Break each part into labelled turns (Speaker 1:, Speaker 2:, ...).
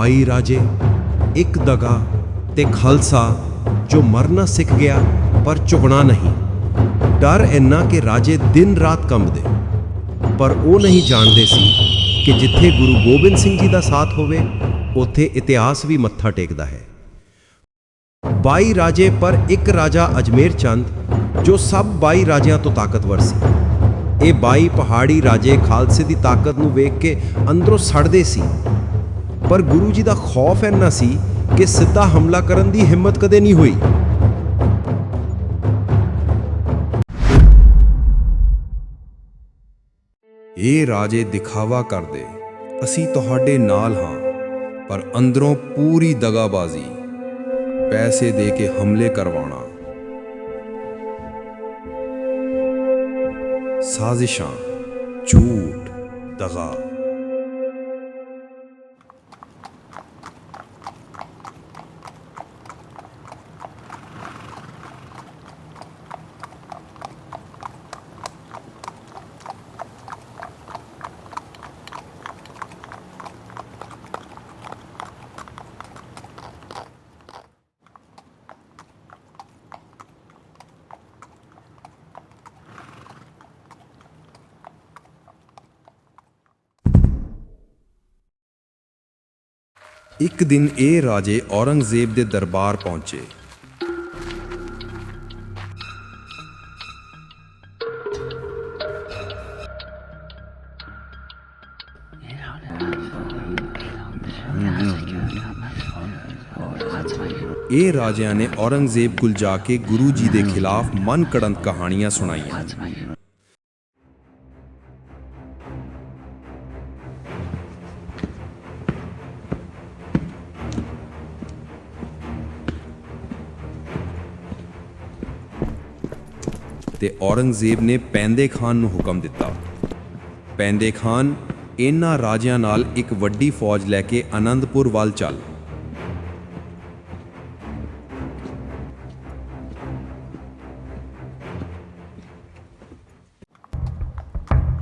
Speaker 1: 22 ਰਾਜੇ, ਇੱਕ ਦਗਾ ਤੇ ਖਾਲਸਾ ਜੋ ਮਰਨਾ ਸਿੱਖ ਗਿਆ ਪਰ ਝੁਕਣਾ ਨਹੀਂ। ਡਰ ਇੰਨਾ ਕਿ ਰਾਜੇ ਦਿਨ ਰਾਤ ਕੰਬਦੇ। ਪਰ ਉਹ ਨਹੀਂ ਜਾਣਦੇ ਸੀ ਕਿ ਜਿੱਥੇ ਗੁਰੂ ਗੋਬਿੰਦ ਸਿੰਘ ਜੀ ਦਾ ਸਾਥ ਹੋਵੇ, ਉੱਥੇ ਇਤਿਹਾਸ ਵੀ ਮੱਥਾ ਟੇਕਦਾ ਹੈ। 22 ਰਾਜੇ ਪਰ ਇੱਕ ਰਾਜਾ ਅਜਮੇਰ ਚੰਦ, ਜੋ ਸਭ 22 ਰਾਜਿਆਂ ਤੋਂ ਤਾਕਤਵਰ ਸੀ। ਇਹ 22 ਪਹਾੜੀ ਰਾਜੇ ਖਾਲਸੇ ਦੀ ਤਾਕਤ ਨੂੰ ਵੇਖ ਕੇ ਅੰਦਰੋਂ ਸੜਦੇ ਸੀ। ਪਰ ਗੁਰੂ ਜੀ ਦਾ ਖੌਫ ਇੰਨਾ ਸੀ ਕਿ ਸਿੱਧਾ ਹਮਲਾ ਕਰਨ ਦੀ ਹਿੰਮਤ ਕਦੇ ਨਹੀਂ ਹੋਈ।
Speaker 2: ਇਹ ਰਾਜੇ ਦਿਖਾਵਾ ਕਰਦੇ, ਅਸੀਂ ਤੁਹਾਡੇ ਨਾਲ ਹਾਂ, ਪਰ ਅੰਦਰੋਂ ਪੂਰੀ ਦਗਾਬਾਜ਼ੀ, ਪੈਸੇ ਦੇ ਕੇ ਹਮਲੇ ਕਰਵਾਉਣਾ। ਸਾਜ਼ਿਸ਼ਾਂ, ਝੂਠ, ਦਗਾ। ਇੱਕ ਦਿਨ ਇਹ ਰਾਜੇ ਔਰੰਗਜ਼ੇਬ ਦੇ ਦਰਬਾਰ ਪਹੁੰਚੇ। ਇਹ ਰਾਜਿਆਂ ਨੇ ਔਰੰਗਜ਼ੇਬ ਕੋਲ ਜਾ ਕੇ ਗੁਰੂ ਜੀ ਦੇ ਖਿਲਾਫ ਮਨ ਕੜੰਤ ਕਹਾਣੀਆਂ ਸੁਣਾਈਆਂ। ਤੇ ਔਰੰਗਜ਼ੇਬ ਨੇ ਪੈਂਦੇ ਖਾਨ ਨੂੰ ਹੁਕਮ ਦਿੱਤਾ। ਪੈਂਦੇ ਖਾਨ ਇਹਨਾਂ ਰਾਜਿਆਂ ਨਾਲ ਇੱਕ ਵੱਡੀ ਫੌਜ ਲੈ ਕੇ ਆਨੰਦਪੁਰ ਵੱਲ ਚੱਲ।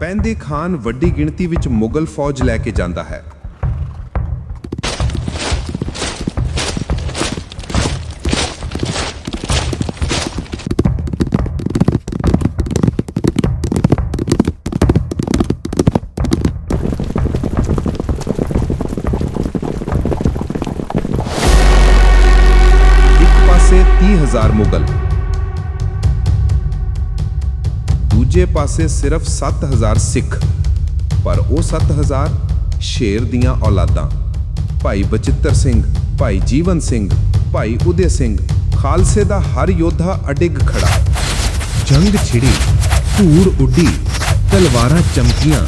Speaker 2: ਪੈਂਦੇ ਖਾਨ ਵੱਡੀ ਗਿਣਤੀ ਵਿੱਚ ਮੁਗਲ ਫੌਜ ਲੈ ਕੇ ਜਾਂਦਾ ਹੈ। ਦੂਜੇ ਪਾਸੇ ਸਿਰਫ 7000 ਸਿੱਖ। ਪਰ ਉਹ 7000 ਸ਼ੇਰ ਦੀਆਂ ਔਲਾਦਾਂ। ਭਾਈ ਬਚਿੱਤਰ ਸਿੰਘ, ਭਾਈ ਜੀਵਨ ਸਿੰਘ, ਭਾਈ ਉਦੇ ਸਿੰਘ, ਖਾਲਸੇ ਦਾ ਹਰ ਯੋਧਾ ਅਡਿੱਗ ਖੜਾ। ਜੰਗ ਛਿੜੀ, ਧੂੜ ਉੱਡੀ, ਤਲਵਾਰਾਂ ਚਮਕੀਆਂ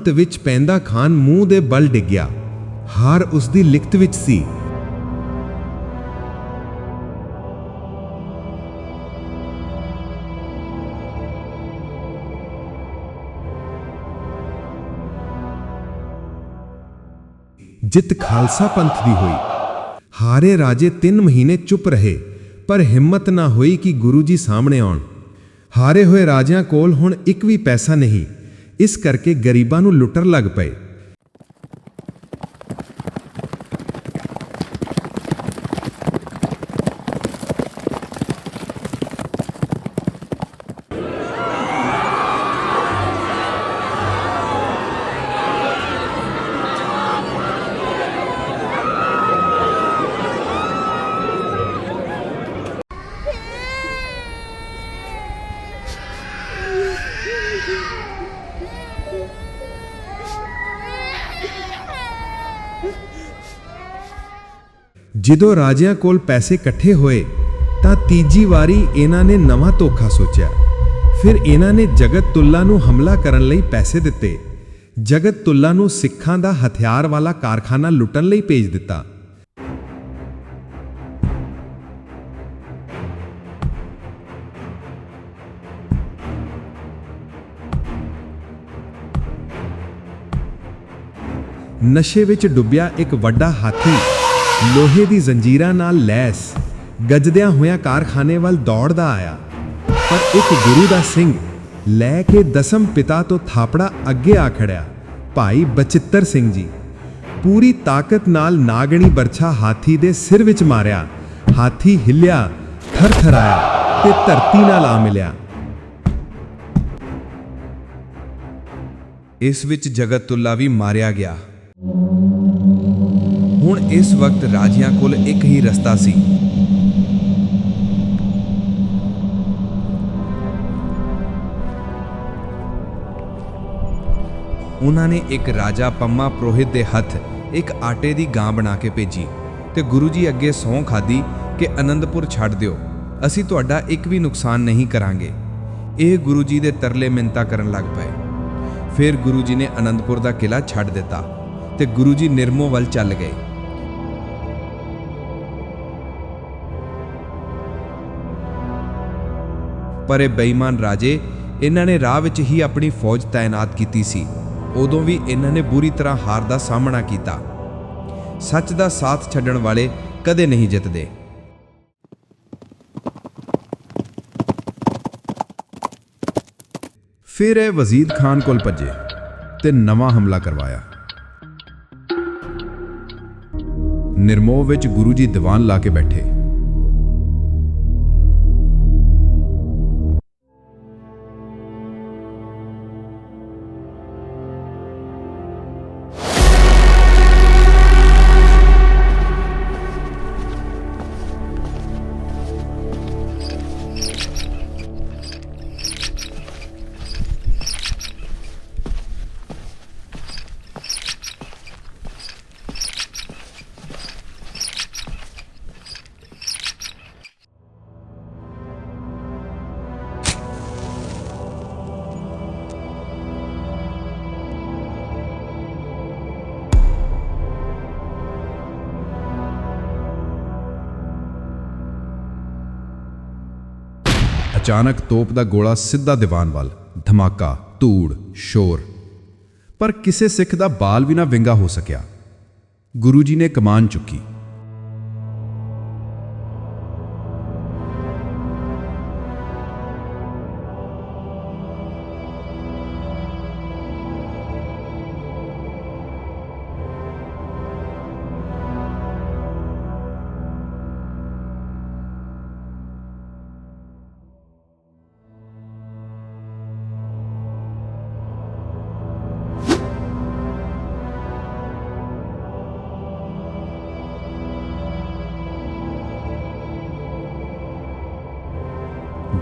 Speaker 2: ਅੰਤ ਵਿੱਚ ਪੈਂਦਾ ਖਾਨ ਮੂੰਹ ਦੇ ਬਲ ਡਿੱਗਿਆ। ਹਾਰ ਉਸ ਦੀ ਲਿਖਤ ਵਿੱਚ ਸੀ। ਜਿੱਤ ਖਾਲਸਾ ਪੰਥ ਦੀ ਹੋਈ। ਹਾਰੇ ਰਾਜੇ 3 ਮਹੀਨੇ ਚੁੱਪ ਰਹੇ, ਪਰ ਹਿੰਮਤ ਨਾ ਹੋਈ ਕਿ ਗੁਰੂ ਜੀ ਸਾਹਮਣੇ ਆਉਣ। ਹਾਰੇ ਹੋਏ ਰਾਜਿਆਂ ਕੋਲ ਹੁਣ ਇੱਕ ਵੀ ਪੈਸਾ ਨਹੀਂ। ਇਸ ਕਰਕੇ ਗਰੀਬਾਂ ਨੂੰ ਲੁੱਟਣ ਲੱਗ ਪਏ। ਜਦੋਂ ਰਾਜਿਆਂ ਕੋਲ ਪੈਸੇ ਇਕੱਠੇ ਹੋਏ, ਤਾਂ ਤੀਜੀ ਵਾਰੀ ਇਹਨਾਂ ਨੇ ਨਵਾਂ ਧੋਖਾ ਸੋਚਿਆ। ਫਿਰ ਇਹਨਾਂ ਨੇ ਜਗਤ ਤੁੱਲਾ ਨੂੰ ਹਮਲਾ ਕਰਨ ਲਈ ਪੈਸੇ ਦਿੱਤੇ। ਜਗਤ ਤੁੱਲਾ ਨੂੰ ਸਿੱਖਾਂ ਦਾ ਹਥਿਆਰ ਵਾਲਾ ਕਾਰਖਾਨਾ ਲੁੱਟਣ ਲਈ ਭੇਜ ਦਿੱਤਾ। ਨਸ਼ੇ ਵਿੱਚ ਡੁੱਬਿਆ ਇੱਕ ਵੱਡਾ ਹਾਥੀ ਲੋਹੇ ਦੀ ਜ਼ੰਜੀਰਾਂ ਨਾਲ ਲੈਸ, ਗੱਜਦਿਆਂ ਹੋਇਆਂ ਕਾਰਖਾਨੇ ਵੱਲ ਦੌੜਦਾ ਆਇਆ। ਪਰ ਇੱਕ ਗੁਰੂ ਦਾ ਸਿੰਘ ਲੈ ਕੇ ਦਸਮ ਪਿਤਾ ਤੋਂ ਥਾਪੜਾ ਅੱਗੇ ਆ ਖੜਿਆ। ਭਾਈ ਬਚਿੱਤਰ ਸਿੰਘ ਜੀ, ਪੂਰੀ ਤਾਕਤ ਨਾਲ ਨਾਗਣੀ ਬਰਛਾ ਹਾਥੀ ਦੇ ਸਿਰ ਵਿੱਚ ਮਾਰਿਆ। ਹਾਥੀ ਹਿੱਲਿਆ ਥਰਥਰਾਇਆ ਤੇ ਧਰਤੀ ਨਾਲ ਆ ਮਿਲਿਆ। ਇਸ ਵਿੱਚ ਜਗਤੁੱਲਾ ਵੀ ਮਾਰਿਆ ਗਿਆ। ਹੁਣ ਇਸ ਵਕਤ ਰਾਜਿਆਂ ਕੋਲ ਇੱਕ ਹੀ ਰਸਤਾ ਸੀ। ਉਹਨਾਂ ਨੇ ਇੱਕ ਰਾਜਾ ਪੰਮਾ ਪ੍ਰੋਹਿਤ ਦੇ ਹੱਥ ਇੱਕ ਆਟੇ ਦੀ ਗਾਂ ਬਣਾ ਕੇ ਭੇਜੀ ਤੇ ਗੁਰੂ ਜੀ ਅੱਗੇ ਸਹੁੰ ਖਾਦੀ ਕਿ ਅਨੰਦਪੁਰ ਛੱਡ ਦਿਓ, ਅਸੀਂ ਤੁਹਾਡਾ ਇੱਕ ਵੀ ਨੁਕਸਾਨ ਨਹੀਂ ਕਰਾਂਗੇ। ਇਹ ਗੁਰੂ ਜੀ ਦੇ ਤਰਲੇ ਮਿੰਤਾ ਕਰਨ ਲੱਗ ਪਏ। ਫਿਰ ਗੁਰੂ ਜੀ ਨੇ ਅਨੰਦਪੁਰ ਦਾ ਕਿਲਾ ਛੱਡ ਦਿੱਤਾ ਤੇ ਗੁਰੂ ਜੀ ਨਿਰਮੋ ਵੱਲ ਚੱਲ ਗਏ। ਪਰ ਇਹ ਬੇਈਮਾਨ ਰਾਜੇ ਇਹਨਾਂ ਨੇ ਰਾਹ ਵਿੱਚ ਹੀ ਆਪਣੀ ਫੌਜ ਤਾਇਨਾਤ ਕੀਤੀ ਸੀ। ਉਦੋਂ ਵੀ ਇਹਨਾਂ ਨੇ ਬੁਰੀ ਤਰ੍ਹਾਂ ਹਾਰ ਦਾ ਸਾਹਮਣਾ ਕੀਤਾ। ਸੱਚ ਦਾ ਸਾਥ ਛੱਡਣ ਵਾਲੇ ਕਦੇ ਨਹੀਂ ਜਿੱਤਦੇ। ਫਿਰ ਇਹ ਵਜ਼ੀਦ ਖਾਨ ਕੋਲ ਭੱਜੇ ਤੇ ਨਵਾਂ ਹਮਲਾ ਕਰਵਾਇਆ। ਨਿਰਮੋਹ ਵਿੱਚ ਗੁਰੂ ਜੀ ਦੀਵਾਨ ਲਾ ਕੇ ਬੈਠੇ। ਅਚਾਨਕ ਤੋਪ ਦਾ ਗੋਲਾ ਸਿੱਧਾ ਦੀਵਾਨ ਵੱਲ, ਧਮਾਕਾ, ਧੂੜ, ਸ਼ੋਰ। ਪਰ ਕਿਸੇ ਸਿੱਖ ਦਾ ਬਾਲ ਵੀ ਨਾ ਵਿੰਗਾ ਹੋ ਸਕਿਆ। ਗੁਰੂ ਜੀ ਨੇ ਕਮਾਨ ਚੁੱਕੀ।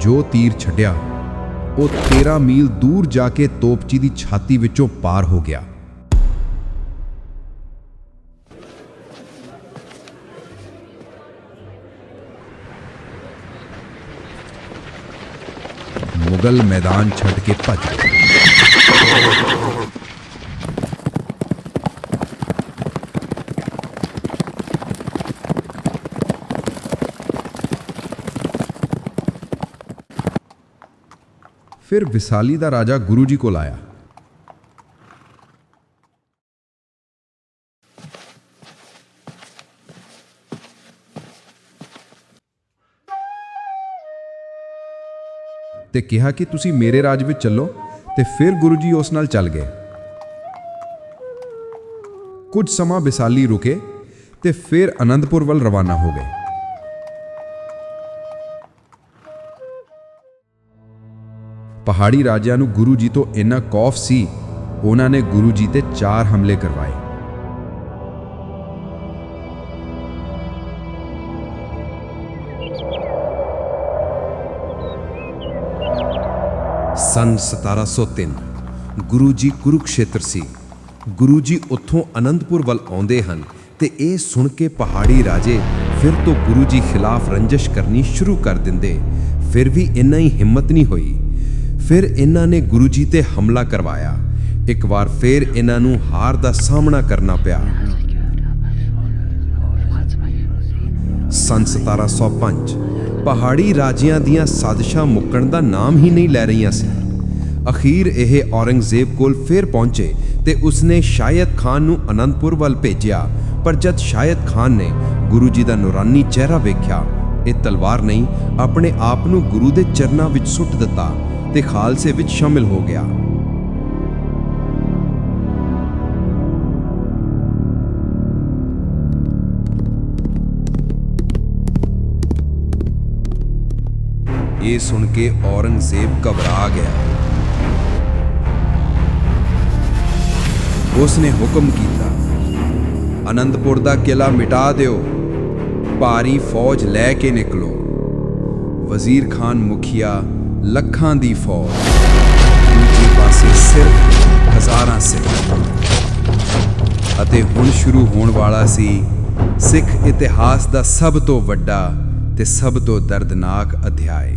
Speaker 2: ਜੋ ਤੀਰ ਛੱਡਿਆ, ਉਹ 13 ਮੀਲ ਦੂਰ ਜਾ ਕੇ ਤੋਪਚੀ ਦੀ ਛਾਤੀ ਵਿੱਚੋਂ ਪਾਰ ਹੋ ਗਿਆ। ਮੁਗਲ ਮੈਦਾਨ ਛੱਡ ਕੇ ਭੱਜ ਗਏ। ਫਿਰ ਵਿਸਾਲੀ ਦਾ ਰਾਜਾ ਗੁਰੂ ਜੀ ਕੋਲ ਆਇਆ। ਤੇ ਕਿਹਾ ਕਿ ਤੁਸੀਂ ਮੇਰੇ ਰਾਜ ਵਿੱਚ ਚੱਲੋ ਤੇ ਫਿਰ ਗੁਰੂ ਜੀ ਉਸ ਨਾਲ ਚੱਲ ਗਏ। ਕੁਝ ਸਮਾਂ ਵਿਸਾਲੀ ਰੁਕੇ ਤੇ ਫਿਰ ਅਨੰਦਪੁਰ ਵੱਲ ਰਵਾਨਾ ਹੋ ਗਏ। ਪਹਾੜੀ ਰਾਜਿਆਂ ਨੂੰ ਗੁਰੂ ਜੀ ਤੋਂ ਇੰਨਾ ਖੌਫ ਸੀ, ਉਹਨਾਂ ਨੇ ਗੁਰੂ ਜੀ ਤੇ ਚਾਰ ਹਮਲੇ ਕਰਵਾਏ।
Speaker 1: ਸਨ 1703 ਗੁਰੂ ਜੀ ਕੁਰੂਕਸ਼ੇਤਰ ਸੀ। ਗੁਰੂ ਜੀ ਉੱਥੋਂ ਅਨੰਦਪੁਰ ਵੱਲ ਆਉਂਦੇ ਹਨ ਤੇ ਇਹ ਸੁਣ ਕੇ ਪਹਾੜੀ ਰਾਜੇ ਫਿਰ ਤੋਂ ਗੁਰੂ ਜੀ ਖਿਲਾਫ ਰੰਜਿਸ਼ ਕਰਨੀ ਸ਼ੁਰੂ ਕਰ ਦਿੰਦੇ। ਫਿਰ ਵੀ ਇੰਨਾ ਹੀ ਹਿੰਮਤ ਨਹੀਂ ਹੋਈ। ਫਿਰ ਇਹਨਾਂ ਨੇ ਗੁਰੂ ਜੀ ਤੇ ਹਮਲਾ ਕਰਵਾਇਆ। ਇੱਕ ਵਾਰ ਫਿਰ ਇਹਨਾਂ ਨੂੰ ਹਾਰ ਦਾ ਸਾਹਮਣਾ ਕਰਨਾ ਪਿਆ। ਸੰਨ 1705 ਪਹਾੜੀ ਰਾਜਿਆਂ ਦੀਆਂ ਸਾਜ਼ਿਸ਼ਾਂ ਮੁੱਕਣ ਦਾ ਨਾਮ ਹੀ ਨਹੀਂ ਲੈ ਰਹੀਆਂ ਸੀ। ਅਖੀਰ ਇਹ ਔਰੰਗਜ਼ੇਬ ਕੋਲ ਫਿਰ ਪਹੁੰਚੇ
Speaker 2: ਤੇ ਉਸਨੇ ਸ਼ਾਇਦ ਖਾਨ ਨੂੰ ਅਨੰਦਪੁਰ ਵੱਲ ਭੇਜਿਆ, ਪਰ ਜਦ ਸ਼ਾਇਦ ਖਾਨ ਨੇ ਗੁਰੂ ਜੀ ਦਾ ਨੂਰਾਨੀ ਚਿਹਰਾ ਵੇਖਿਆ, ਇਹ ਤਲਵਾਰ ਨਹੀਂ, ਆਪਣੇ ਆਪ ਨੂੰ ਗੁਰੂ ਦੇ ਚਰਨਾਂ ਵਿੱਚ ਸੁੱਟ ਦਿੱਤਾ। ਤੇ ਖਾਲਸੇ ਵਿੱਚ ਸ਼ਾਮਿਲ ਹੋ ਗਿਆ। ਇਹ ਸੁਣ ਕੇ ਔਰੰਗਜ਼ੇਬ ਘਬਰਾ ਗਿਆ। ਉਸ ਨੇ ਹੁਕਮ ਕੀਤਾ, ਅਨੰਦਪੁਰ ਦਾ ਕਿਲਾ ਮਿਟਾ ਦਿਓ, ਭਾਰੀ ਫੌਜ ਲੈ ਕੇ ਨਿਕਲੋ। ਵਜ਼ੀਰ ਖਾਨ ਮੁਖੀਆ ਲੱਖਾਂ ਦੀ ਫੌਜ ਦੂਜੇ ਪਾਸੇ ਸਿਰਫ ਹਜ਼ਾਰਾਂ ਸਿੱਖ। ਅਤੇ ਹੁਣ ਸ਼ੁਰੂ ਹੋਣ ਵਾਲਾ ਸੀ ਸਿੱਖ ਇਤਿਹਾਸ ਦਾ ਸਭ ਤੋਂ ਵੱਡਾ ਤੇ ਸਭ ਤੋਂ ਦਰਦਨਾਕ ਅਧਿਆਇ।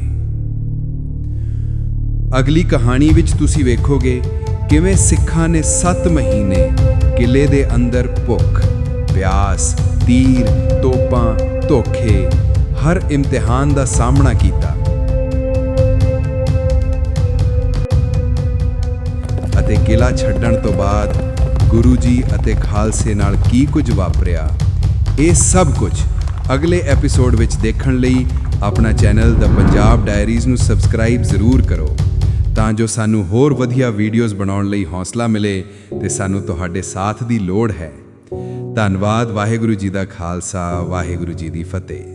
Speaker 2: ਅਗਲੀ ਕਹਾਣੀ ਵਿੱਚ ਤੁਸੀਂ ਵੇਖੋਗੇ ਕਿਵੇਂ ਸਿੱਖਾਂ ਨੇ 7 ਮਹੀਨੇ ਕਿਲੇ ਦੇ ਅੰਦਰ ਭੁੱਖ, ਪਿਆਸ, ਤੀਰ, ਤੋਪਾਂ, ਧੋਖੇ ਹਰ ਇਮਤਿਹਾਨ ਦਾ ਸਾਹਮਣਾ ਕੀਤਾ। ਅਤੇ ਕਿਲਾ ਛੱਡਣ ਤੋਂ ਬਾਅਦ ਗੁਰੂ ਜੀ ਅਤੇ ਖਾਲਸੇ ਨਾਲ ਕੀ ਕੁਝ ਵਾਪਰਿਆ? ਇਹ ਸਭ ਕੁਝ ਅਗਲੇ ਐਪੀਸੋਡ ਵਿੱਚ ਦੇਖਣ ਲਈ ਆਪਣਾ ਚੈਨਲ ਦ ਪੰਜਾਬ ਡਾਇਰੀਜ਼ ਨੂੰ ਸਬਸਕ੍ਰਾਈਬ ਜ਼ਰੂਰ ਕਰੋ ਤਾਂ ਜੋ ਸਾਨੂੰ ਹੋਰ ਵਧੀਆ ਵੀਡੀਓਜ਼ ਬਣਾਉਣ ਲਈ ਹੌਸਲਾ ਮਿਲੇ ਤੇ ਸਾਨੂੰ ਤੁਹਾਡੇ ਸਾਥ ਦੀ ਲੋੜ ਹੈ। ਧੰਨਵਾਦ ਵਾਹਿਗੁਰੂ ਜੀ ਦਾ ਖਾਲਸਾ, ਵਾਹਿਗੁਰੂ ਜੀ ਦੀ ਫਤਿਹ।